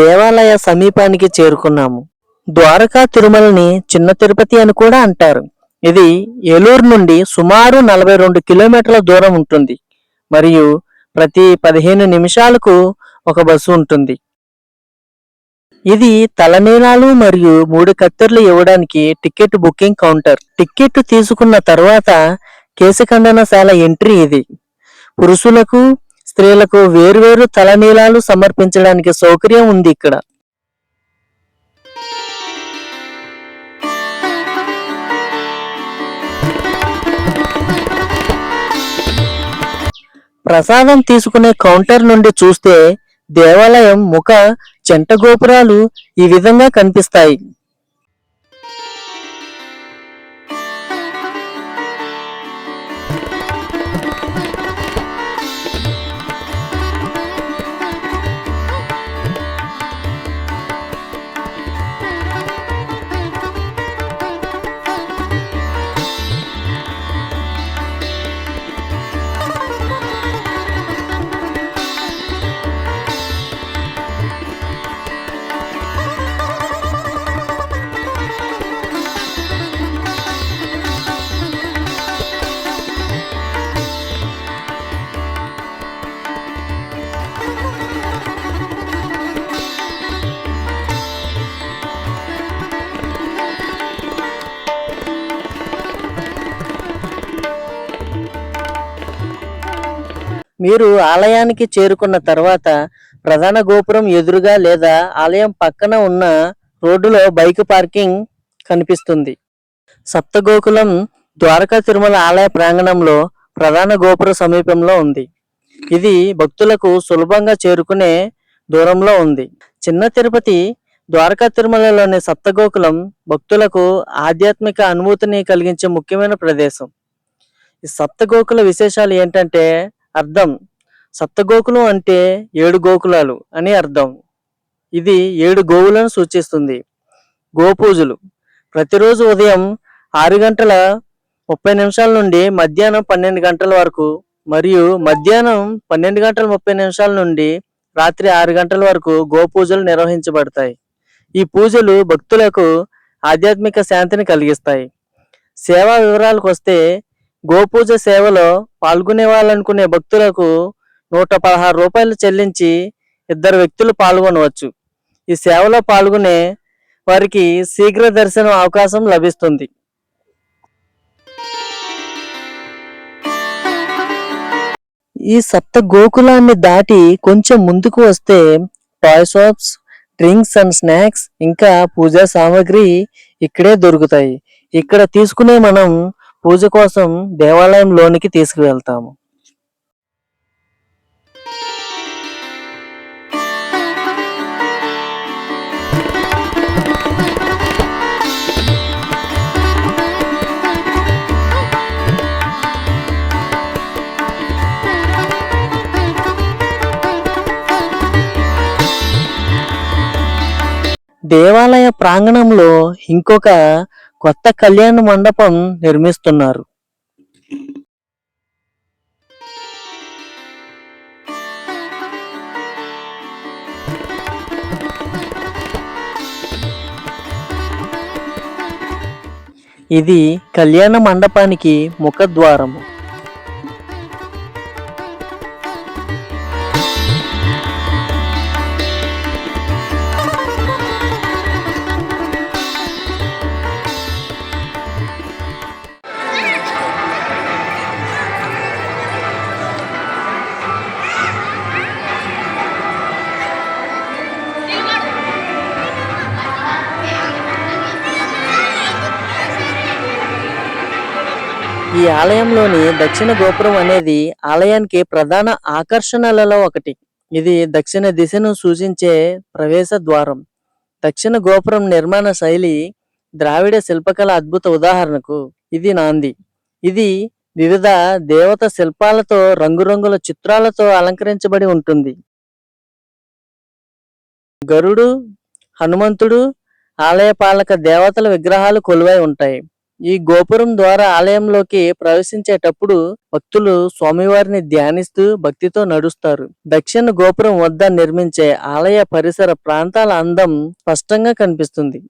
దేవాలయ సమీపానికి చేరుకున్నాము. ద్వారకా తిరుమలని చిన్న తిరుపతి అని కూడా అంటారు. ఇది ఏలూరు నుండి సుమారు నలభై రెండు కిలోమీటర్ల దూరం ఉంటుంది. మరియు ప్రతి పదిహేను నిమిషాలకు ఒక బస్సు ఉంటుంది. ఇది తలనీలాలు మరియు మూడు కత్తెరలు ఇవ్వడానికి టికెట్ బుకింగ్ కౌంటర్. టికెట్ తీసుకున్న తర్వాత కేశఖండనశాల ఎంట్రీ ఇది. పురుషులకు స్త్రీలకు వేర్వేరు తలనీలాలు సమర్పించడానికి సౌకర్యం ఉంది ఇక్కడ. ప్రసాదం తీసుకునే కౌంటర్ నుండి చూస్తే దేవాలయం ముఖ చెంట గోపురాలు ఈ విధంగా కనిపిస్తాయి. మీరు ఆలయానికి చేరుకున్న తర్వాత ప్రధాన గోపురం ఎదురుగా లేదా ఆలయం పక్కన ఉన్న రోడ్డులో బైక్ పార్కింగ్ కనిపిస్తుంది. సప్తగోకులం ద్వారకా తిరుమల ఆలయ ప్రాంగణంలో ప్రధాన గోపుర సమీపంలో ఉంది. ఇది భక్తులకు సులభంగా చేరుకునే దూరంలో ఉంది. చిన్న తిరుపతి ద్వారకా తిరుమలలోని సప్తగోకులం భక్తులకు ఆధ్యాత్మిక అనుభూతిని కలిగించే ముఖ్యమైన ప్రదేశం. ఈ సప్తగోకుల విశేషాలు ఏంటంటే అర్థం. సప్తగోకులం అంటే ఏడు గోకులాలు అని అర్థం. ఇది ఏడు గోవులను సూచిస్తుంది. గోపూజలు. ప్రతిరోజు ఉదయం ఆరు గంటల ముప్పై నిమిషాల నుండి మధ్యాహ్నం పన్నెండు గంటల వరకు మరియు మధ్యాహ్నం పన్నెండు గంటల ముప్పై నిమిషాల నుండి రాత్రి ఆరు గంటల వరకు గోపూజలు నిర్వహించబడతాయి. ఈ పూజలు భక్తులకు ఆధ్యాత్మిక శాంతిని కలిగిస్తాయి. సేవా వివరాలకు వస్తే గోపూజ సేవలో పాల్గొనేవాలనుకునే భక్తులకు నూట పదహారు రూపాయలు చెల్లించి ఇద్దరు వ్యక్తులు పాల్గొనవచ్చు. ఈ సేవలో పాల్గొనే వారికి శీఘ్ర దర్శనం అవకాశం లభిస్తుంది. ఈ సప్త గోకులాన్ని దాటి కొంచెం ముందుకు వస్తే toy shops drinks and snacks ఇంకా పూజా సామాగ్రి ఇక్కడే దొరుకుతాయి. ఇక్కడ తీసుకునే మనం పూజ కోసం దేవాలయం లోనికి తీసుకువెళ్తాము. దేవాలయ ప్రాంగణంలో ఇంకొక కొత్త కళ్యాణ మండపం నిర్మిస్తున్నారు. ఇది కళ్యాణ మండపానికి ముఖద్వారము. ఈ ఆలయంలోని దక్షిణ గోపురం అనేది ఆలయానికి ప్రధాన ఆకర్షణలలో ఒకటి. ఇది దక్షిణ దిశను సూచించే ప్రవేశ ద్వారం. దక్షిణ గోపురం నిర్మాణ శైలి ద్రావిడ శిల్పకళ అద్భుత ఉదాహరణకు ఇది నాంది. ఇది వివిధ దేవత శిల్పాలతో రంగురంగుల చిత్రాలతో అలంకరించబడి ఉంటుంది. గరుడు హనుమంతుడు ఆలయ పాలక దేవతల విగ్రహాలు కొలువై ఉంటాయి. ఈ గోపురం ద్వారా ఆలయంలోకి ప్రవేశించేటప్పుడు భక్తులు స్వామివారిని ధ్యానిస్తూ భక్తితో నడుస్తారు. దక్షిణ గోపురం వద్ద నిర్మించే ఆలయ పరిసర ప్రాంతాల అందం స్పష్టంగా కనిపిస్తుంది.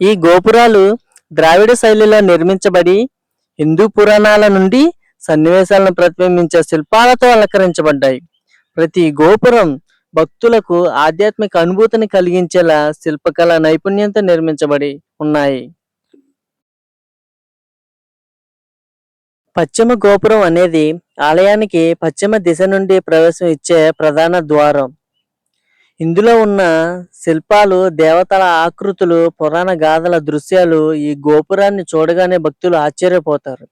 ఈ గోపురాలు ద్రావిడ శైలిలో నిర్మించబడి హిందూ పురాణాల నుండి సన్నివేశాలను ప్రతిబింబించే శిల్పాలతో అలంకరించబడ్డాయి. ప్రతి గోపురం భక్తులకు ఆధ్యాత్మిక అనుభూతిని కలిగించేలా శిల్పకళ నైపుణ్యంతో నిర్మించబడి ఉన్నాయి. పశ్చిమ గోపురం అనేది ఆలయానికి పశ్చిమ దిశ నుండి ప్రవేశం ఇచ్చే ప్రధాన ద్వారం. ఇందులో ఉన్న శిల్పాలు దేవతల ఆకృతులు పురాణ గాథల దృశ్యాలు ఈ గోపురాన్ని చూడగానే భక్తులు ఆశ్చర్యపోతారు.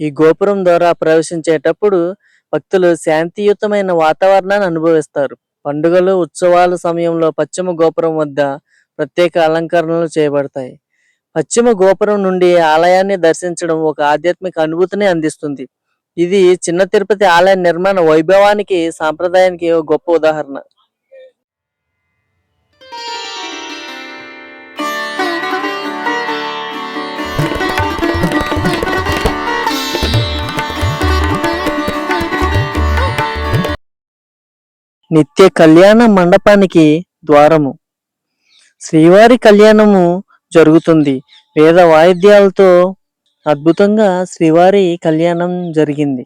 ఈ గోపురం ద్వారా ప్రవేశించేటప్పుడు భక్తులు శాంతియుతమైన వాతావరణాన్ని అనుభవిస్తారు. పండుగలు ఉత్సవాల సమయంలో పశ్చిమ గోపురం వద్ద ప్రత్యేక అలంకరణలు చేయబడతాయి. పశ్చిమ గోపురం నుండి ఆలయాన్ని దర్శించడం ఒక ఆధ్యాత్మిక అనుభూతిని అందిస్తుంది. ఇది చిన్న తిరుపతి ఆలయ నిర్మాణ వైభవానికి సాంప్రదాయానికి ఒక గొప్ప ఉదాహరణ. నిత్య కళ్యాణ మండపానికి ద్వారము. శ్రీవారి కళ్యాణము జరుగుతుంది. వేద వాయిద్యాలతో అద్భుతంగా శ్రీవారి కళ్యాణం జరిగింది.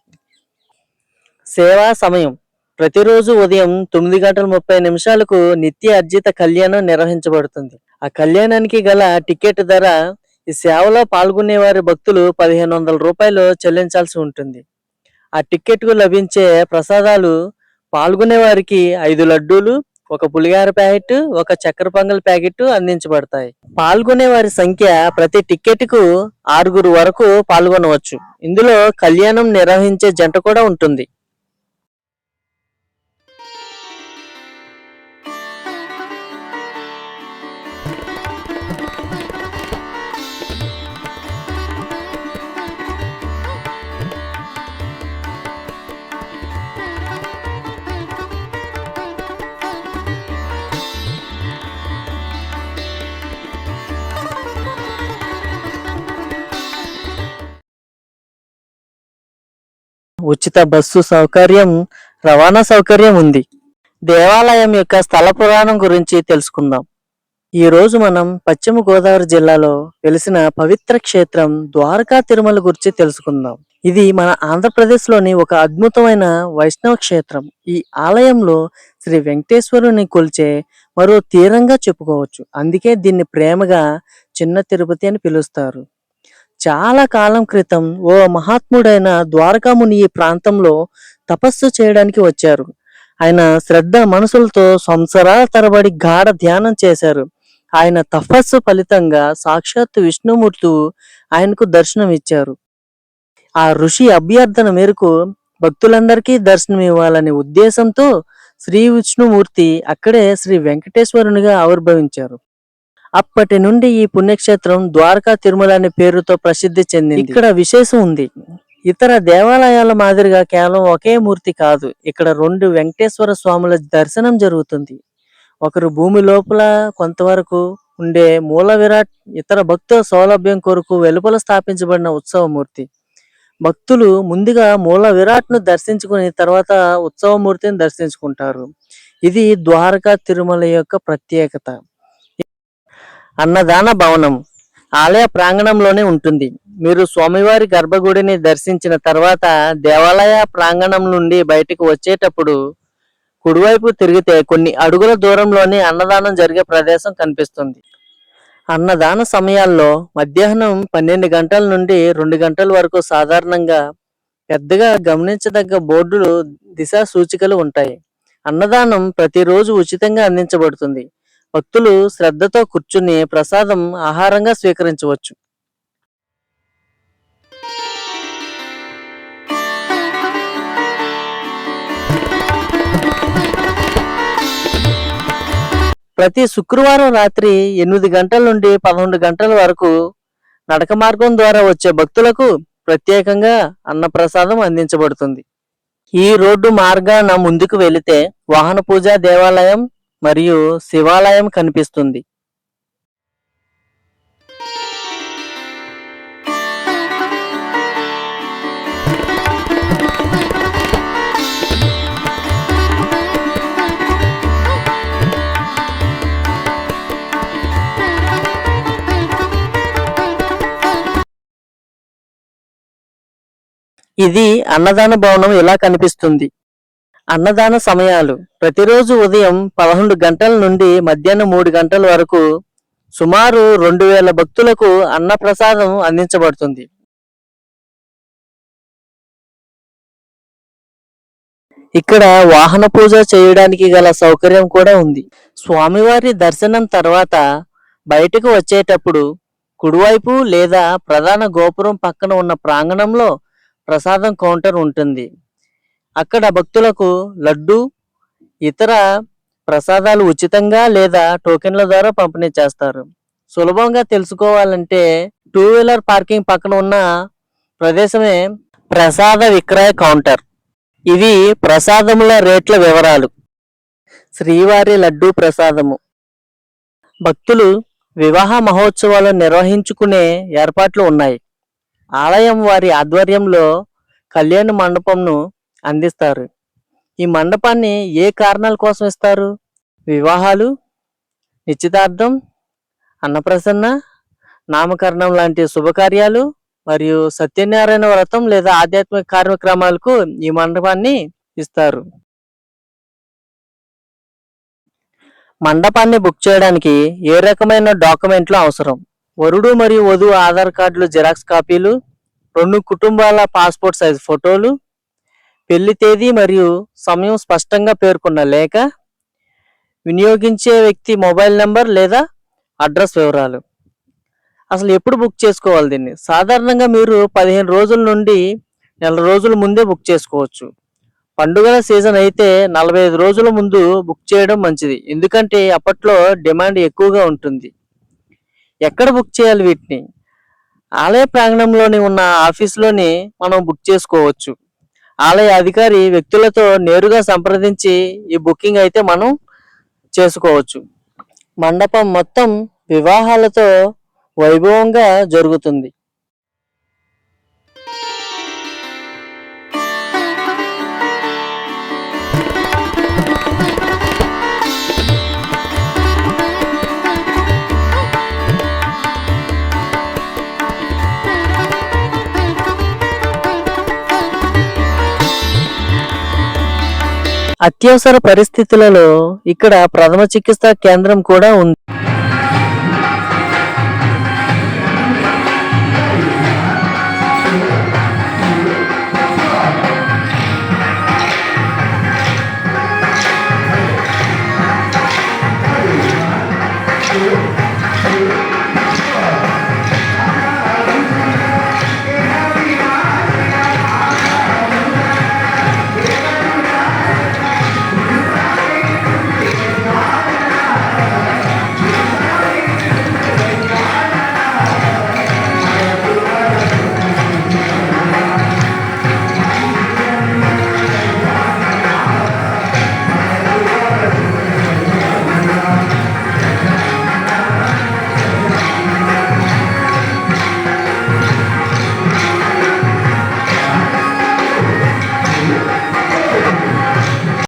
సేవా సమయం. ప్రతిరోజు ఉదయం తొమ్మిది గంటల ముప్పై నిమిషాలకు నిత్య అర్జిత కళ్యాణం నిర్వహించబడుతుంది. ఆ కళ్యాణానికి గల టికెట్ ధర ఈ సేవలో పాల్గొనే వారి భక్తులు పదిహేను వందల రూపాయలు చెల్లించాల్సి ఉంటుంది. ఆ టిక్కెట్కు లభించే ప్రసాదాలు పాల్గొనే వారికి ఐదు లడ్డూలు ఒక పులిగార ప్యాకెట్ ఒక చక్కెర పొంగల్ ప్యాకెట్ అందించబడతాయి. పాల్గొనే వారి సంఖ్య ప్రతి టికెట్కు ఆరుగురు వరకు పాల్గొనవచ్చు. ఇందులో కళ్యాణం నిర్వహించే జంట కూడా ఉంటుంది. ఉచిత బస్సు సౌకర్యం రవాణా సౌకర్యం ఉంది. దేవాలయం యొక్క స్థల పురాణం గురించి తెలుసుకుందాం. ఈ రోజు మనం పశ్చిమ గోదావరి జిల్లాలో వెలిసిన పవిత్ర క్షేత్రం ద్వారకా తిరుమల గురించి తెలుసుకుందాం. ఇది మన ఆంధ్రప్రదేశ్లోని ఒక అద్భుతమైన వైష్ణవ క్షేత్రం. ఈ ఆలయంలో శ్రీ వెంకటేశ్వరుని కొలిచే మరో తీరంగా చెప్పుకోవచ్చు. అందుకే దీన్ని ప్రేమగా చిన్న తిరుపతి అని పిలుస్తారు. చాలా కాలం క్రితం ఓ మహాత్ముడైన ద్వారకాముని ఈ ప్రాంతంలో తపస్సు చేయడానికి వచ్చారు. ఆయన శ్రద్ధ మనసులతో సంవత్సరాల తరబడి గాఢ ధ్యానం చేశారు. ఆయన తపస్సు ఫలితంగా సాక్షాత్ విష్ణుమూర్తి ఆయనకు దర్శనం ఇచ్చారు. ఆ ఋషి అభ్యర్థన మేరకు భక్తులందరికీ దర్శనం ఇవ్వాలనే ఉద్దేశంతో శ్రీ విష్ణుమూర్తి అక్కడే శ్రీ వెంకటేశ్వరునిగా ఆవిర్భవించారు. అప్పటి నుండి ఈ పుణ్యక్షేత్రం ద్వారకా తిరుమల అనే పేరుతో ప్రసిద్ధి చెందింది. ఇక్కడ విశేషం ఉంది. ఇతర దేవాలయాల మాదిరిగా కేవలం ఒకే మూర్తి కాదు. ఇక్కడ రెండు వెంకటేశ్వర స్వాముల దర్శనం జరుగుతుంది. ఒకరు భూమి లోపల కొంతవరకు ఉండే మూల విరాట్ ఇతర భక్తుల సౌలభ్యం కొరకు వెలుపల స్థాపించబడిన ఉత్సవమూర్తి భక్తులు ముందుగా మూల విరాట్ను దర్శించుకుని తర్వాత ఉత్సవమూర్తిని దర్శించుకుంటారు. ఇది ద్వారకా తిరుమల యొక్క ప్రత్యేకత. అన్నదాన భవనం ఆలయ ప్రాంగణంలోనే ఉంటుంది. మీరు స్వామివారి గర్భగుడిని దర్శించిన తర్వాత దేవాలయ ప్రాంగణం నుండి బయటకు వచ్చేటప్పుడు కుడివైపు తిరిగితే కొన్ని అడుగుల దూరంలోనే అన్నదానం జరిగే ప్రదేశం కనిపిస్తుంది. అన్నదాన సమయాల్లో మధ్యాహ్నం పన్నెండు గంటల నుండి రెండు గంటల వరకు సాధారణంగా పెద్దగా గమనించదగ్గ బోర్డులు దిశా సూచికలు ఉంటాయి. అన్నదానం ప్రతిరోజు ఉచితంగా అందించబడుతుంది. భక్తులు శ్రద్ధతో కూర్చుని ప్రసాదం ఆహారంగా స్వీకరించవచ్చు. ప్రతి శుక్రవారం రాత్రి ఎనిమిది గంటల నుండి పదకొండు గంటల వరకు నడక మార్గం ద్వారా వచ్చే భక్తులకు ప్రత్యేకంగా అన్నప్రసాదం అందించబడుతుంది. ఈ రోడ్డు మార్గాన ముందుకు వెళితే వాహన పూజ దేవాలయం మరియు శివాలయం కనిపిస్తుంది. ఇది అన్నదాన భవనం ఇలా కనిపిస్తుంది? అన్నదాన సమయాలు. ప్రతిరోజు ఉదయం పదకొండు గంటల నుండి మధ్యాహ్నం మూడు గంటల వరకు సుమారు రెండు వేల భక్తులకు అన్నప్రసాదం అందించబడుతుంది. ఇక్కడ వాహన పూజ చేయడానికి గల సౌకర్యం కూడా ఉంది. స్వామివారి దర్శనం తర్వాత బయటకు వచ్చేటప్పుడు కుడివైపు లేదా ప్రధాన గోపురం పక్కన ఉన్న ప్రాంగణంలో ప్రసాదం కౌంటర్ ఉంటుంది. అక్కడ భక్తులకు లడ్డు ఇతర ప్రసాదాలు ఉచితంగా లేదా టోకెన్ల ద్వారా పంపిణీ చేస్తారు. సులభంగా తెలుసుకోవాలంటే టూ వీలర్ పార్కింగ్ పక్కన ఉన్న ప్రదేశమే ప్రసాద విక్రయ కౌంటర్. ఇవి ప్రసాదముల రేట్ల వివరాలు. శ్రీవారి లడ్డూ ప్రసాదము. భక్తులు వివాహ మహోత్సవాలు నిర్వహించుకునే ఏర్పాట్లు ఉన్నాయి. ఆలయం వారి ఆధ్వర్యంలో కళ్యాణ మండపంను అందిస్తారు. ఈ మండపాన్ని ఏ కారణాల కోసం ఇస్తారు? వివాహాలు నిశ్చితార్థం అన్నప్రసన్న నామకరణం లాంటి శుభకార్యాలు మరియు సత్యనారాయణ వ్రతం లేదా ఆధ్యాత్మిక కార్యక్రమాలకు ఈ మండపాన్ని ఇస్తారు. మండపాన్ని బుక్ చేయడానికి ఏ రకమైన డాక్యుమెంట్లు అవసరం? వరుడు మరియు వధువు ఆధార్ కార్డులు జిరాక్స్ కాపీలు రెండు కుటుంబాల పాస్పోర్ట్ సైజ్ ఫోటోలు పెళ్ళి తేదీ మరియు సమయం స్పష్టంగా పేర్కొన్న లేక వినియోగించే వ్యక్తి మొబైల్ నెంబర్ లేదా అడ్రస్ వివరాలు. అసలు ఎప్పుడు బుక్ చేసుకోవాలి దీన్ని? సాధారణంగా మీరు పదిహేను రోజుల నుండి నెల రోజుల ముందే బుక్ చేసుకోవచ్చు. పండుగల సీజన్ అయితే నలభై ఐదు రోజుల ముందు బుక్ చేయడం మంచిది. ఎందుకంటే అప్పట్లో డిమాండ్ ఎక్కువగా ఉంటుంది. ఎక్కడ బుక్ చేయాలి వీటిని? ఆలయ ప్రాంగణంలోని ఉన్న ఆఫీస్లోని మనం బుక్ చేసుకోవచ్చు. ఆలయ అధికారి వ్యక్తులతో నేరుగా సంప్రదించి ఈ బుకింగ్ అయితే మనం చేసుకోవచ్చు. మండపం మొత్తం వివాహాలతో వైభవంగా జరుగుతుంది. అత్యవసర పరిస్థితులలో ఇక్కడ ప్రథమ చికిత్స కేంద్రం కూడా ఉంది.